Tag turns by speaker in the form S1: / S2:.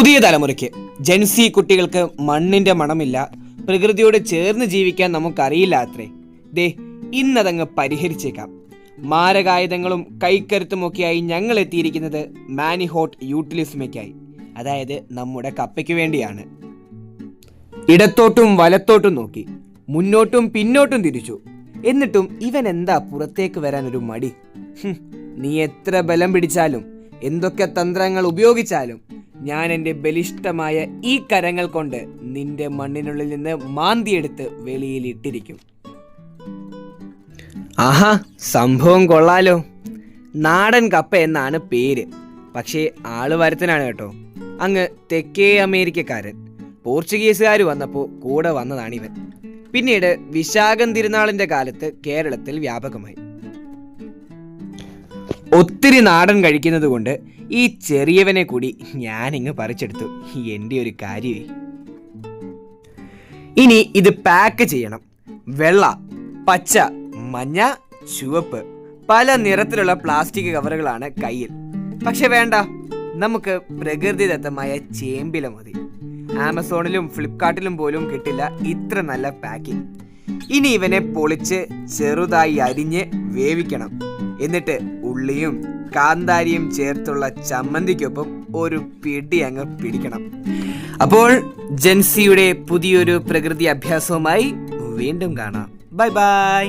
S1: പുതിയ തലമുറയ്ക്ക് ജെൻസി കുട്ടികൾക്ക് മണ്ണിന്റെ മണമില്ല പ്രകൃതിയോട് ചേർന്ന് ജീവിക്കാൻ നമുക്കറിയില്ല അത്രേ. ദേ ഇന്നതങ്ങ് പരിഹരിച്ചേക്കാം. മാരകായുധങ്ങളും കൈക്കരുത്തുമൊക്കെയായി ഞങ്ങൾ എത്തിയിരിക്കുന്നത് മാനിഹോട്ട് യൂട്ടിലിസ്മയ്ക്കായി. അതായത് നമ്മുടെ കപ്പയ്ക്ക് വേണ്ടിയാണ്. ഇടത്തോട്ടും വലത്തോട്ടും നോക്കി മുന്നോട്ടും പിന്നോട്ടും തിരിച്ചു. എന്നിട്ടും ഇവൻ എന്താ പുറത്തേക്ക് വരാൻ ഒരു മടി? നീ എത്ര ബലം പിടിച്ചാലും എന്തൊക്കെ തന്ത്രങ്ങൾ ഉപയോഗിച്ചാലും ഞാൻ എന്റെ ബലിഷ്ടമായ ഈ കരങ്ങൾ കൊണ്ട് നിന്റെ മണ്ണിനുള്ളിൽ നിന്ന് മാന്തിയെടുത്ത് വെളിയിൽ ഇട്ടിരിക്കും ആഹാ സംഭവം കൊള്ളാലോ. നാടൻ കപ്പ എന്നാണ് പേര്. പക്ഷേ ആൾ വരത്തനാണ് കേട്ടോ. അങ്ങ് തെക്കേ അമേരിക്കക്കാരൻ. പോർച്ചുഗീസുകാർ വന്നപ്പോൾ കൂടെ വന്നതാണിവൻ. പിന്നീട് വിശാഖം തിരുനാളിന്റെ കാലത്ത് കേരളത്തിൽ വ്യാപകമായി. ഒത്തിരി നാടൻ കഴിക്കുന്നത് കൊണ്ട് ഈ ചെറിയവനെ കൂടി ഞാനിങ്ങ് പറിച്ചെടുത്തു. എന്റെ ഒരു കാര്യമേ. ഇനി ഇത് പാക്ക് ചെയ്യണം. വെള്ള പച്ച മഞ്ഞ ചുവപ്പ് പല നിറത്തിലുള്ള പ്ലാസ്റ്റിക് കവറുകളാണ് കയ്യിൽ. പക്ഷെ വേണ്ട നമുക്ക് പ്രകൃതിദത്തമായ ചേമ്പില മതി. ആമസോണിലും ഫ്ലിപ്കാർട്ടിലും പോലും കിട്ടില്ല ഇത്ര നല്ല പാക്കിംഗ് ഇനി ഇവനെ പൊളിച്ച് ചെറുതായി അരിഞ്ഞ് വേവിക്കണം. എന്നിട്ട് ഉള്ളിയും കാന്താരിയും ചേർത്തുള്ള ചമ്മന്തിക്കൊപ്പം ഒരു പിടി അങ്ങ് പിടിക്കണം. അപ്പോൾ ജെൻസിയുടെ പുതിയൊരു പ്രകൃതി അഭ്യാസവുമായി വീണ്ടും കാണാം. Bye bye.